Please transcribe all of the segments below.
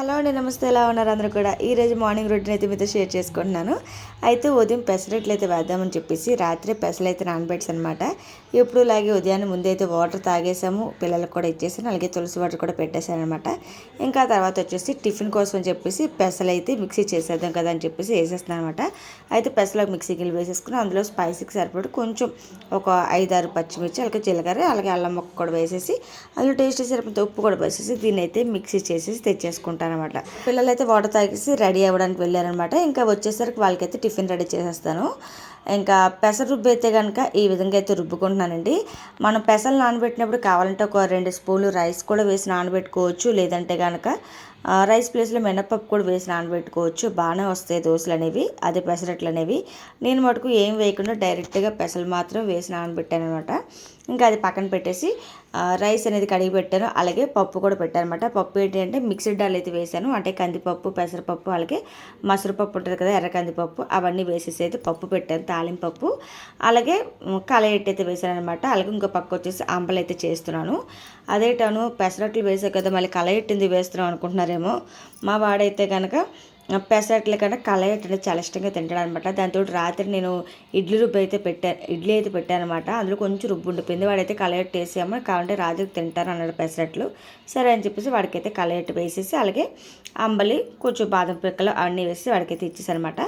Hello అండి నమస్తే. ఎలా ఉన్నారు అందరూ కూడా? ఈరోజు మార్నింగ్ రొటీన్ అయితే మీతో షేర్ చేసుకుంటున్నాను. అయితే ఉదయం పెసరట్లు అయితే వేద్దామని చెప్పేసి రాత్రి పెసలు అయితే నానబెట్టాను అనమాట ఇప్పుడు ఇలాగే ఉదయాన్నే ముందైతే వాటర్ తాగేసాము. పిల్లలకు కూడా ఇచ్చేసాను. అలాగే తులసి వాటర్ కూడా పెట్టేశాను అనమాట ఇంకా తర్వాత వచ్చేసి టిఫిన్ కోసం అని చెప్పేసి పెసలు అయితే మిక్సీ చేసేద్దాం కదా అని చెప్పేసి వేసేస్తున్నాను అనమాట అయితే పెసలకు మిక్సీ గిల్లు వేసేసుకుని అందులో స్పైసీకి సరిపడి కొంచెం ఒక ఐదారు పచ్చిమిర్చి అలాగే జీలకర్ర అలాగే అల్లం మొక్క కూడా వేసేసి అందులో టేస్ట్ సరిపోతే ఉప్పు కూడా వేసేసి దీన్ని అయితే మిక్సీ చేసేసి తెచ్చేసుకుంటాను అనమాట పిల్లలు అయితే వాటర్ తాగేసి రెడీ అవ్వడానికి వెళ్ళారనమాట ఇంకా వచ్చేసరికి వాళ్ళకైతే టిఫిన్ రెడీ చేసేస్తాను. ఇంకా పెసర రుబ్బు అయితే కనుక ఈ విధంగా అయితే రుబ్బుకుంటున్నానండి. మనం పెసలు నానబెట్టినప్పుడు కావాలంటే ఒక రెండు స్పూన్లు రైస్ కూడా వేసి నానబెట్టుకోవచ్చు. లేదంటే కనుక రైస్ ప్లేస్లో మినపప్పు కూడా వేసి నానబెట్టుకోవచ్చు. బాగానే వస్తాయి దోశలు అనేవి అదే పెసరట్లు అనేవి. నేను మటుకు ఏం వేయకుండా డైరెక్ట్గా పెసలు మాత్రం వేసి నానబెట్టాను అనమాట ఇంకా అది పక్కన పెట్టేసి రైస్ అనేది కడిగి పెట్టాను. అలాగే పప్పు కూడా పెట్టాను అనమాట పప్పు ఏంటి అంటే మిక్స్డ్ డాల్ అయితే వేసాను. అంటే కందిపప్పు పెసరపప్పు అలాగే మసరపప్పు ఉంటుంది కదా ఎర్ర కందిపప్పు అవన్నీ వేసేసి అయితే పప్పు పెట్టాను తాలింపప్పు. అలాగే ఉమ్, అయితే వేసాను అనమాట అలాగే ఇంకో పక్క వచ్చేసి అంబలు అయితే చేస్తున్నాను. అదేటాను పెసరట్లు వేసాను కదా మళ్ళీ కలయెట్టింది వేస్తున్నాం అనుకుంటున్నారేమో మా వాడైతే కనుక పెసరట్ల కన్నా కలయట్ అంటే చాలా ఇష్టంగా తింటాడు అనమాట. దాంతో రాత్రి నేను ఇడ్లీ రుబ్బు అయితే పెట్టాను ఇడ్లీ అయితే పెట్టాను అనమాట అందులో కొంచెం రుబ్బు ఉండిపోయింది. వాడైతే కలయట్ వేసాము కావాలంటే రాత్రికి తింటారు అన్నాడు పెసరట్లు. సరే అని చెప్పేసి వాడికైతే కలయట్ వేసేసి అలాగే అంబలి కొంచెం బాదం పిక్కలు అన్నీ వేసి వాడికైతే ఇచ్చేసాను అనమాట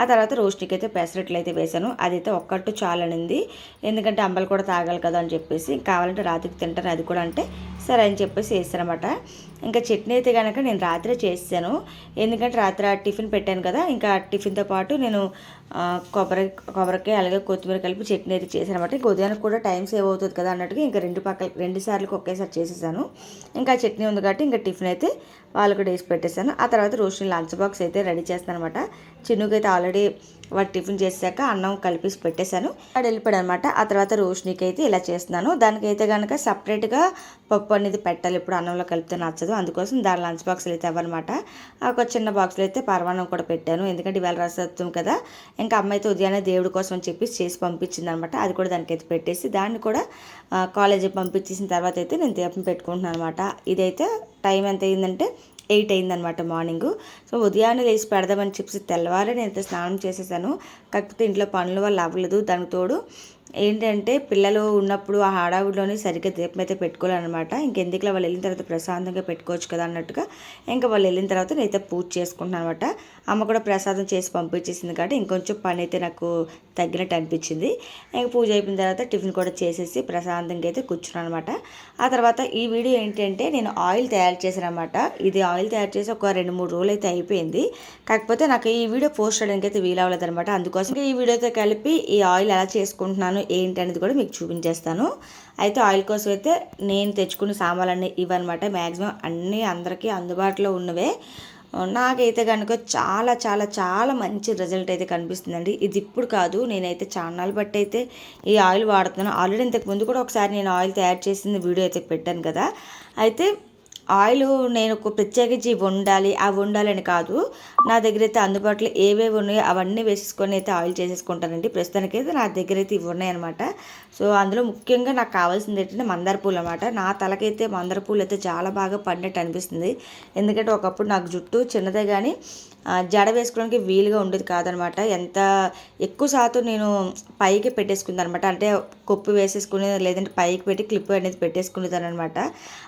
ఆ తర్వాత రోస్ట్కి అయితే పెసరట్లు అయితే వేసాను. అదైతే ఒక్కట్టు చాలనింది. ఎందుకంటే అంబలి కూడా తాగాలి కదా అని చెప్పేసి కావాలంటే రాత్రికి తింటాను అది కూడా అంటే సరే అని చెప్పేసి వేసానమాట ఇంకా చట్నీ అయితే కనుక నేను రాత్రే చేసాను ఎందుకంటే రాత్రి ఆ టిఫిన్ పెట్టాను కదా ఇంకా టిఫిన్తో పాటు నేను కొబ్బరి కొబ్బరికాయ అలాగే కొత్తిమీర కలిపి చట్నీ అయితే చేశాను అనమాట ఇంకా ఉదయానికి కూడా టైం సేవ్ అవుతుంది కదా అన్నట్టుగా ఇంకా రెండు పక్కల రెండు సార్లు ఒకేసారి చేసేసాను. ఇంకా చట్నీ ఉంది కాబట్టి ఇంకా టిఫిన్ అయితే వాళ్ళు కూడా వేసి పెట్టేశాను. ఆ తర్వాత రోషిని లంచ్ బాక్స్ అయితే రెడీ చేస్తాను అనమాట చిన్నుకి అయితే ఆల్రెడీ వాడు టిఫిన్ చేశాక అన్నం కలిపేసి పెట్టేశాను. వాడు వెళ్ళిపోయాడు అనమాట ఆ తర్వాత రోషినికి అయితే ఇలా చేస్తున్నాను. దానికైతే కనుక సపరేట్గా పప్పు అనేది పెట్టాలి. ఇప్పుడు అన్నంలో కలిపితే నచ్చదు. అందుకోసం దాని లంచ్ బాక్స్లు అయితే అవ్వనమాట ఒక చిన్న బాక్స్లో అయితే పరమాన్నం కూడా పెట్టాను. ఎందుకంటే ఇవాళ రసత్వం కదా. ఇంకా అమ్మ అయితే ఉదయాన్నే దేవుడి కోసం అని చెప్పి చేసి పంపించింది అనమాట అది కూడా దానికైతే పెట్టేసి దాన్ని కూడా కాలేజీ కాలేజీకి పంపించేసిన తర్వాత అయితే నేను దీపం పెట్టుకుంటున్నాను అనమాట ఇదైతే టైం ఎంత అయిందంటే ఎయిట్ అయిందనమాట మార్నింగ్. సో ఉదయాన్నే లేచి పెడదామని చెప్పి తెల్లవారే నేను అయితే స్నానం చేసేసాను. కాకపోతే ఇంట్లో పనుల వల్ల అవ్వలేదు. దానికి తోడు ఏంటంటే పిల్లలు ఉన్నప్పుడు ఆ హడావుడిలోనే సరిగ్గా దీపం అయితే పెట్టుకోవాలన్నమాట. ఇంకెందుకులో వాళ్ళు వెళ్ళిన తర్వాత ప్రశాంతంగా పెట్టుకోవచ్చు కదా అన్నట్టుగా ఇంకా వాళ్ళు వెళ్ళిన తర్వాత నేనైతే పూజ చేసుకుంటున్నాను అనమాట అమ్మ కూడా ప్రసాదం చేసి పంపించేసింది కాబట్టి ఇంకొంచెం పని అయితే నాకు తగ్గినట్టు అనిపించింది. ఇంకా పూజ అయిపోయిన తర్వాత టిఫిన్ కూడా చేసేసి ప్రశాంతంగా అయితే కూర్చున్నాను అనమాట ఆ తర్వాత ఈ వీడియో ఏంటంటే నేను ఆయిల్ తయారు చేశాను అనమాట ఇది ఆయిల్ తయారు చేసి ఒక రెండు మూడు రోజులు అయితే అయిపోయింది. కాకపోతే నాకు ఈ వీడియో పోస్ట్ చేయడానికి అయితే వీలవ్వలేదు అనమాట అందుకోసం ఈ వీడియోతో కలిపి ఈ ఆయిల్ ఎలా చేసుకుంటున్నాను ఏంటి అనేది కూడా మీకు చూపించేస్తాను. అయితే ఆయిల్ కోసం అయితే నేను తెచ్చుకున్న సామాన్లన్నీ ఇవన్నమాట మ్యాక్సిమం అన్నీ అందరికీ అందుబాటులో ఉన్నవే. నాకైతే కనుక చాలా చాలా చాలా మంచి రిజల్ట్ అయితే కనిపిస్తుందండి. ఇది ఇప్పుడు కాదు నేనైతే చాన్నాళ్ళు బట్టి అయితే ఈ ఆయిల్ వాడుతున్నాను. ఆల్రెడీ ఇంతకు ముందు కూడా ఒకసారి నేను ఆయిల్ తయారు చేసిన వీడియో అయితే పెట్టాను కదా. అయితే ఆయిల్ నేను ఒక ప్రత్యేకించి ఇవి ఉండాలి అవి వండాలని కాదు. నా దగ్గర అయితే అందుబాటులో ఏవేవి ఉన్నాయో అవన్నీ వేసుకొని అయితే ఆయిల్ చేసేసుకుంటానండి. ప్రస్తుతానికి అయితే నా దగ్గర అయితే ఇవి ఉన్నాయన్నమాట. సో అందులో ముఖ్యంగా నాకు కావాల్సింది ఏంటంటే మందార పూలు అనమాట నా తలకైతే మందార పూలు అయితే చాలా బాగా పడినట్టు అనిపిస్తుంది. ఎందుకంటే ఒకప్పుడు నాకు జుట్టు చిన్నదే కానీ జడ వేసుకోవడానికి వీలుగా ఉండేది కాదనమాట. ఎంత ఎక్కువ శాతం నేను పైకి పెట్టేసుకుంది అనమాట అంటే కొప్పు వేసేసుకుని లేదంటే పైకి పెట్టి క్లిప్ అనేది పెట్టేసుకునేదాన్ని అనమాట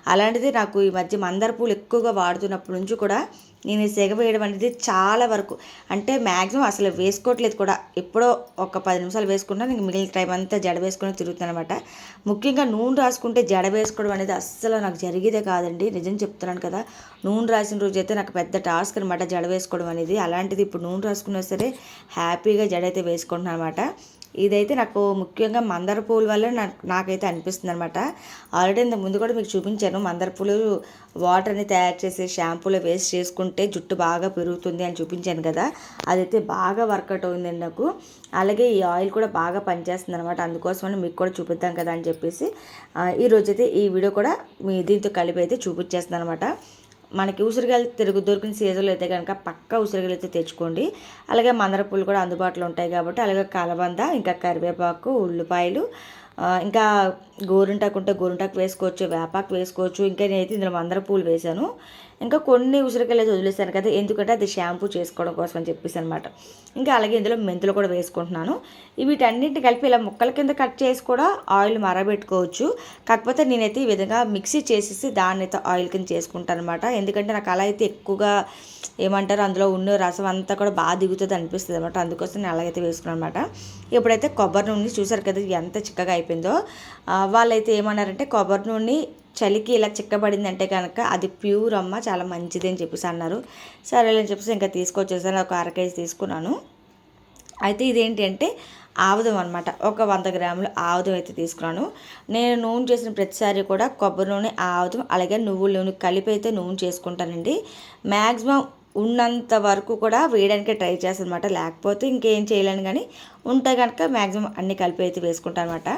అలాంటిది నాకు ఈ మధ్య మందార పూలు ఎక్కువగా వాడుతున్నప్పటి నుంచి కూడా నేను ఈ సెగ వేయడం అనేది చాలా వరకు. అంటే మ్యాక్సిమం అసలు వేసుకోవట్లేదు కూడా. ఎప్పుడో ఒక పది నిమిషాలు వేసుకున్నా నేను మిగిలిన టైం అంతా జడ వేసుకుని తిరుగుతాను అనమాట ముఖ్యంగా నూనె రాసుకుంటే జడ వేసుకోవడం అనేది అస్సలు నాకు జరిగేదే కాదండి. నిజం చెప్తున్నాను కదా. నూనె రాసిన రోజు అయితే నాకు పెద్ద టాస్క్ అనమాట జడ వేసుకోవడం అనేది. అలాంటిది ఇప్పుడు నూనె రాసుకున్నా సరే హ్యాపీగా జడ అయితే వేసుకుంటున్నాను అనమాట ఇదైతే నాకు ముఖ్యంగా మందార పూల వల్ల నాకు నాకైతే అనిపిస్తుంది అనమాట ఆల్రెడీ ఇంత ముందు కూడా మీకు చూపించాను. మందార పూలు వాటర్ని తయారు చేసి షాంపూలో వేస్ట్ చేసుకుంటే జుట్టు బాగా పెరుగుతుంది అని చూపించాను కదా. అదైతే బాగా వర్కౌట్ అవుతుందండి నాకు. అలాగే ఈ ఆయిల్ కూడా బాగా పనిచేస్తుంది అనమాట అందుకోసమని మీకు కూడా చూపిద్దాం కదా అని చెప్పేసి ఆ, ఈ రోజైతే ఈ వీడియో కూడా మీ దీంతో కలిపి అయితే చూపించేస్తుంది అనమాట మనకి ఉసిరికాయలు తిరుగు దొరికిన సీజన్లో అయితే కనుక పక్కా ఉసిరికాయలు అయితే తెచ్చుకోండి. అలాగే మందర పూలు కూడా అందుబాటులో ఉంటాయి కాబట్టి అలాగే కలబంద ఇంకా కరివేపాకు ఉల్లిపాయలు ఇంకా గోరింటాకు ఉంటే గోరింటాకు వేసుకోవచ్చు వేపాకు వేసుకోవచ్చు. ఇంకా నేనైతే ఇందులో మందర పూలు వేశాను. ఇంకా కొన్ని ఉసిరికాయలు అయితే వదిలేసాను కదా ఎందుకంటే అది షాంపూ చేసుకోవడం కోసం అని చెప్పేసి అనమాట ఇంకా అలాగే ఇందులో మెంతులు కూడా వేసుకుంటున్నాను. వీటన్నింటిని కలిపి ఇలా ముక్కల కింద కట్ చేసి కూడా ఆయిల్ మరబెట్టుకోవచ్చు. కాకపోతే నేనైతే ఈ విధంగా మిక్సీ చేసేసి దాన్ని అయితే ఆయిల్ కింద చేసుకుంటాను అనమాట ఎందుకంటే నాకు అలా అయితే ఎక్కువగా ఏమంటారు అందులో ఉన్న రసం అంతా కూడా బాగా దిగుతుంది అనిపిస్తుంది అనమాట అందుకోసం నేను అలాగైతే వేసుకున్నాను అనమాట ఇప్పుడైతే కొబ్బరి నూనె చూసారు కదా ఎంత చిక్కగా అయిపోయిందో. వాళ్ళైతే ఏమన్నారంటే కొబ్బరి నూనె చలికి ఇలా చిక్కబడింది అంటే కనుక అది ప్యూర్ అమ్మ చాలా మంచిది అని చెప్పేసి అన్నారు. సరే అని చెప్పేసి ఇంకా తీసుకొచ్చేసాను ఒక అర కేజీ తీసుకున్నాను. అయితే ఇదేంటి అంటే ఆవుదం అనమాట ఒక వంద గ్రాములు ఆవుదం అయితే తీసుకున్నాను. నేను నూనె చేసిన ప్రతిసారి కూడా కొబ్బరి నూనె ఆవుదం అలాగే నువ్వుల నూనె కలిపి అయితే నూనె చేసుకుంటానండి. మ్యాక్సిమం ఉన్నంత వరకు కూడా వేయడానికి ట్రై చేస్తాను అనమాట లేకపోతే ఇంకేం చేయలేను కానీ ఉంటే కనుక మ్యాక్సిమం అన్ని కలిపి అయితే వేసుకుంటాను అనమాట.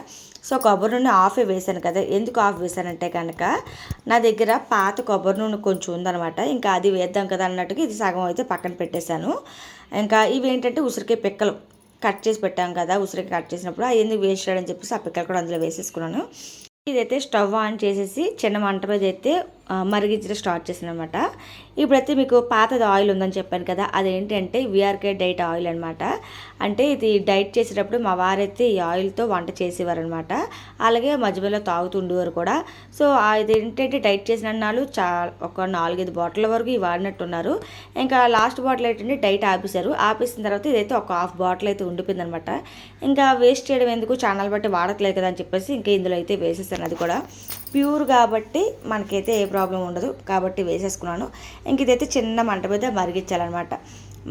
సో కొబ్బరి నూనె ఆఫే వేసాను కదా ఎందుకు ఆఫ్ వేశానంటే కనుక నా దగ్గర పాత కొబ్బరి నూనె కొంచెం ఉందనమాట. ఇంకా అది వేద్దాం కదా అన్నట్టుగా ఇది సగం అయితే పక్కన పెట్టేశాను. ఇంకా ఇవి ఏంటంటే ఉసిరికాయ పిక్కలు కట్ చేసి పెట్టాం కదా ఉసిరికాయ కట్ చేసినప్పుడు అది ఎందుకు వేస్ట్ చేయడం చెప్పేసి ఆ పిక్కలు కూడా అందులో వేసేసుకున్నాను. ఇదైతే స్టవ్ ఆన్ చేసేసి చిన్న మంట మీద అయితే మరిగించడం స్టార్ట్ చేసాను అనమాట ఇప్పుడైతే మీకు పాతది ఆయిల్ ఉందని చెప్పాను కదా అదేంటంటే విఆర్కే డైట్ ఆయిల్ అనమాట అంటే ఇది డైట్ చేసేటప్పుడు మా వారైతే ఈ ఆయిల్తో వంట చేసేవారు అనమాట అలాగే మధ్యలో తాగుతుండేవారు కూడా. సో ఇది ఏంటంటే డైట్ చేసిన నాళ్ళు చా ఒక నాలుగైదు బాటిల్ వరకు ఇవి వాడినట్టున్నారు. ఇంకా లాస్ట్ బాటిల్ ఏంటంటే డైట్ ఆపేశారు. ఆపేసిన తర్వాత ఇదైతే ఒక హాఫ్ బాటిల్ అయితే ఉండిపోయింది అనమాట ఇంకా వేస్ట్ చేయడం ఎందుకు? ఛానల్ బట్టి వాడట్లేదు కదా అని చెప్పేసి ఇంకా ఇందులో అయితే వేసేసాను అది కూడా. ప్యూర్ కాబట్టి మనకైతే ఏ ప్రాబ్లం ఉండదు. కాబట్టి వేసేసుకున్నాను. ఇంక ఇదైతే చిన్న మంట మీద మరిగించాలన్నమాట.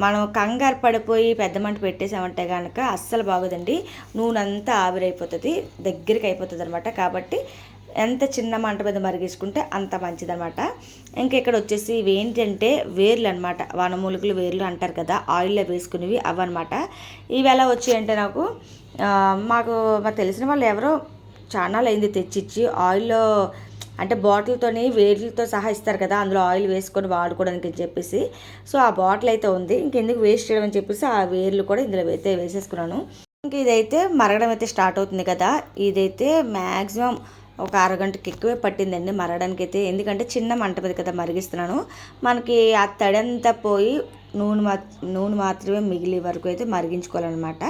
మనం కంగారు పడిపోయి పెద్ద మంట పెట్టేసామంటే కనుక అస్సలు బాగోదండి. నూనె అంతా ఆవిరైపోతుంది. దగ్గరికి అయిపోతుంది అనమాట కాబట్టి ఎంత చిన్న మంట మీద మరిగించుకుంటే అంత మంచిదనమాట ఇంకా ఇక్కడ వచ్చేసి ఇవి ఏంటంటే వేర్లు అనమాట వనమూలికలు వేర్లు అంటారు కదా ఆయిల్లో వేసుకునేవి అవన్నమాట. ఇవి ఎలా వచ్చాయంటే నాకు మాకు మాకు తెలిసిన వాళ్ళు ఎవరో చాలా అయింది తెచ్చిచ్చి ఆయిల్లో అంటే బాటిల్తోని వేర్లతో సహా ఇస్తారు కదా అందులో ఆయిల్ వేసుకొని వాడుకోవడానికి చెప్పేసి. సో ఆ బాటిల్ అయితే ఉంది. ఇంకెందుకు వేస్ట్ చేయడం అని చెప్పేసి ఆ వేర్లు కూడా ఇందులో అయితే వేసేసుకున్నాను. ఇంక ఇదైతే మరగడం అయితే స్టార్ట్ అవుతుంది కదా. ఇదైతే మ్యాక్సిమం ఒక అరగంటకి ఎక్కువే పట్టిందండి మరగడానికి అయితే. ఎందుకంటే చిన్న మంట మీద కదా మరిగిస్తున్నాను. మనకి ఆ తడంతా పోయి నూనె మా నూనె మాత్రమే మిగిలి వరకు అయితే మరిగించుకోవాలన్నమాట.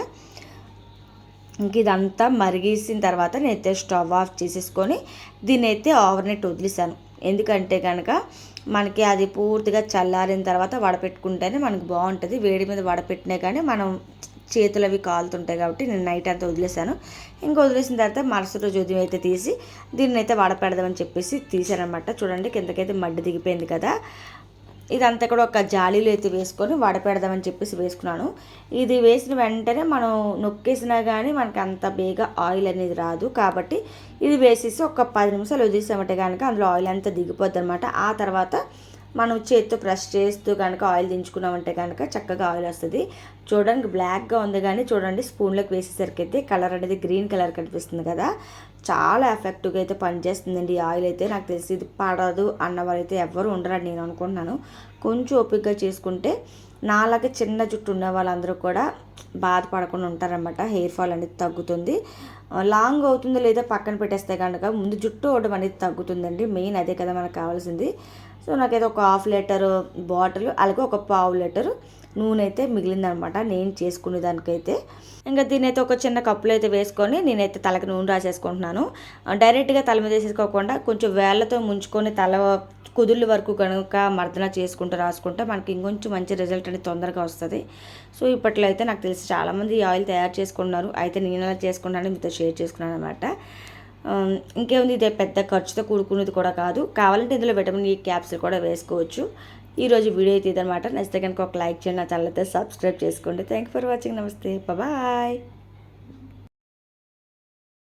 ఇంక ఇదంతా మరిగేసిన తర్వాత నేనైతే స్టవ్ ఆఫ్ చేసేసుకొని దీన్ని అయితే ఓవర్నైట్ వదిలేసాను ఎందుకంటే కనుక మనకి అది పూర్తిగా చల్లారిన తర్వాత వడపెట్టుకుంటేనే మనకు బాగుంటుంది. వేడి మీద వడపెట్టినా కానీ మనం చేతులు అవి కాలుతుంటాయి కాబట్టి నేను నైట్ అంతా వదిలేసాను ఇంకా వదిలేసిన తర్వాత మరుసటి రోజు ఉదయం అయితే తీసి దీన్ని అయితే వడపెడదామని చెప్పేసి తీసానమాట చూడండి కిందకైతే మడ్డి దిగిపోయింది కదా. ఇదంతా కూడా ఒక జాలీలో అయితే వేసుకొని వడపెడదామని చెప్పేసి వేసుకున్నాను. ఇది వేసిన వెంటనే మనం నొక్కేసినా కానీ మనకి అంత బేగా ఆయిల్ అనేది రాదు. కాబట్టి ఇది వేసేసి ఒక పది నిమిషాలు వదిలేసామంటే కనుక అందులో ఆయిల్ అంతా దిగిపోద్ది అనమాట ఆ తర్వాత మనం చేతితో బ్రష్ చేస్తూ కనుక ఆయిల్ దించుకున్నామంటే కనుక చక్కగా ఆయిల్ వస్తుంది. చూడడానికి బ్లాక్గా ఉంది కానీ చూడండి స్పూన్లోకి వేసేసరికి అయితే కలర్ అనేది గ్రీన్ కలర్ కనిపిస్తుంది కదా. చాలా ఎఫెక్టివ్గా అయితే పనిచేస్తుందండి ఈ ఆయిల్ అయితే. నాకు తెలిసి ఇది పడదు అన్న వాళ్ళైతే ఎవరు ఉండరని నేను అనుకుంటున్నాను. కొంచెం ఓపికగా చేసుకుంటే నాలాగే చిన్న జుట్టు ఉన్న వాళ్ళందరూ కూడా బాధపడకుండా ఉంటారనమాట హెయిర్ ఫాల్ అనేది తగ్గుతుంది. లాంగ్ అవుతుందో లేదా పక్కన పెట్టేస్తే కనుక ముందు జుట్టు అవడం అనేది తగ్గుతుందండి. మెయిన్ అదే కదా మనకు కావాల్సింది. సో నాకైతే ఒక హాఫ్ లీటర్ బాటిల్ అలాగే ఒక పావు లీటర్ నూనె అయితే మిగిలిందనమాట నేను చేసుకునే దానికైతే. ఇంకా దీని అయితే ఒక చిన్న కప్పులో అయితే వేసుకొని నేనైతే తలకి నూనె రాసేసుకుంటున్నాను. డైరెక్ట్గా తల మీద వేసేసుకోకుండా కొంచెం వేళ్ళతో ముంచుకొని తల కుదుళ్ళ వరకు కనుక మర్దన చేసుకుంటూ రాసుకుంటే మనకి ఇంకొంచెం మంచి రిజల్ట్ అనేది తొందరగా వస్తుంది. సో ఇప్పట్లో అయితే నాకు తెలిసి చాలామంది ఈ ఆయిల్ తయారు చేసుకున్నారు అయితే నేను ఎలా చేసుకున్నాను మీతో షేర్ చేసుకున్నాను అనమాట ఇంకేముంది ఇదే పెద్ద ఖర్చుతో కూడుకున్నది కూడా కాదు. కావాలంటే ఇందులో విటమిన్ ఈ క్యాప్సులు కూడా వేసుకోవచ్చు. ఈరోజు వీడియో అయితే ఇదనమాట నచ్చితే కనుక ఒక లైక్ చేయండి నా ఛానల్ అయితే సబ్స్క్రైబ్ చేసుకోండి. థ్యాంక్ ఫర్ వాచింగ్ నమస్తే. బాయ్